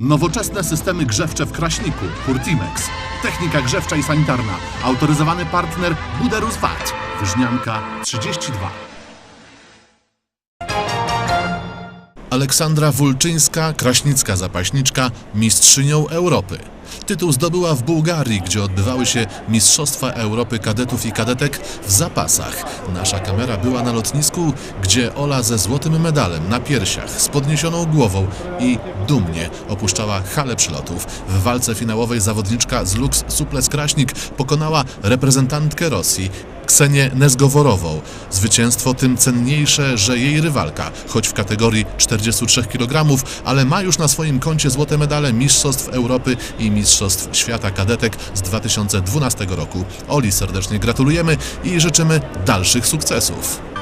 Nowoczesne systemy grzewcze w Kraśniku, Hurtimex. Technika grzewcza i sanitarna. Autoryzowany partner Buderus VAT. Wyżnianka 32. Aleksandra Wulczyńska, kraśnicka zapaśniczka, mistrzynią Europy. Tytuł zdobyła w Bułgarii, gdzie odbywały się Mistrzostwa Europy kadetów i kadetek w zapasach. Nasza kamera była na lotnisku, gdzie Ola ze złotym medalem na piersiach, z podniesioną głową i dumnie opuszczała halę przylotów. W walce finałowej zawodniczka z Lux Suples Kraśnik pokonała reprezentantkę Rosji Ksenię Nezgoworową. Zwycięstwo tym cenniejsze, że jej rywalka, choć w kategorii 43 kg, ale ma już na swoim koncie złote medale Mistrzostw Europy i Mistrzostw Świata Kadetek z 2012 roku. Oli serdecznie gratulujemy i życzymy dalszych sukcesów.